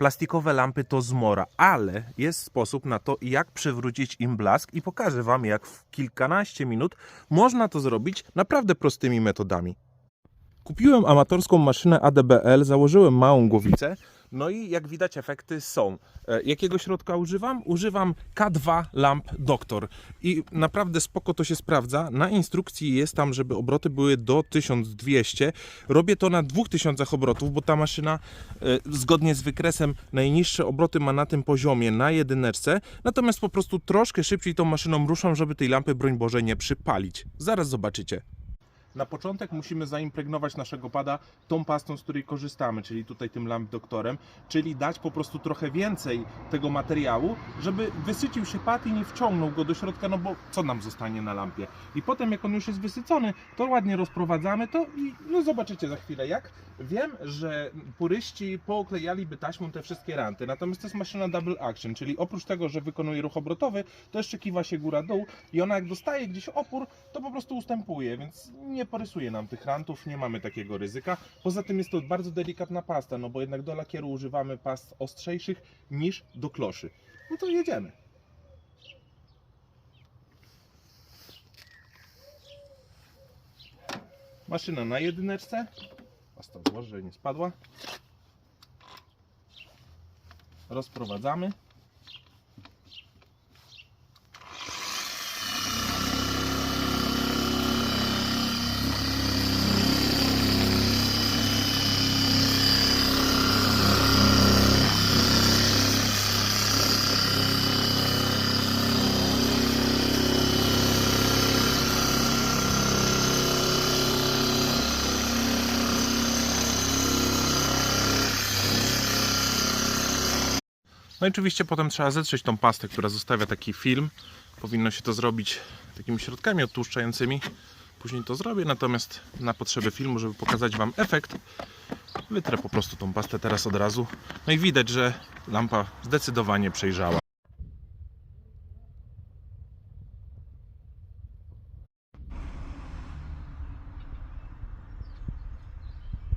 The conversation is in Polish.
plastikowe lampy to zmora, ale jest sposób na to, jak przywrócić im blask i pokażę Wam, jak w kilkanaście minut można to zrobić naprawdę prostymi metodami. Kupiłem amatorską maszynę ADBL, założyłem małą głowicę, no i jak widać efekty są. E, Jakiego środka używam? Używam K2 Lamp Doctor i naprawdę spoko to się sprawdza. Na instrukcji jest tam, żeby obroty były do 1200. Robię to na 2000 obrotów, bo ta maszyna e, zgodnie z wykresem najniższe obroty ma na tym poziomie na jedyneczce, natomiast po prostu troszkę szybciej tą maszyną ruszam, żeby tej lampy broń Boże nie przypalić. Zaraz zobaczycie. Na początek musimy zaimpregnować naszego pada tą pastą, z której korzystamy, czyli tutaj tym lamp doktorem, czyli dać po prostu trochę więcej tego materiału, żeby wysycił się pad i nie wciągnął go do środka, no bo co nam zostanie na lampie. I potem jak on już jest wysycony, to ładnie rozprowadzamy to i no zobaczycie za chwilę jak. Wiem, że puryści pooklejaliby taśmą te wszystkie ranty, natomiast to jest maszyna double action, czyli oprócz tego, że wykonuje ruch obrotowy, to jeszcze kiwa się góra-dół i ona jak dostaje gdzieś opór, to po prostu ustępuje, więc nie porysuje nam tych rantów, nie mamy takiego ryzyka. Poza tym jest to bardzo delikatna pasta, no bo jednak do lakieru używamy past ostrzejszych niż do kloszy. No to jedziemy. Maszyna na jedyneczce. Pasta złożę, żeby nie spadła. Rozprowadzamy. No i oczywiście potem trzeba zetrzeć tą pastę, która zostawia taki film. Powinno się to zrobić takimi środkami odtłuszczającymi. Później to zrobię, natomiast na potrzeby filmu, żeby pokazać Wam efekt, wytrę po prostu tą pastę teraz od razu. No i widać, że lampa zdecydowanie przejrzała.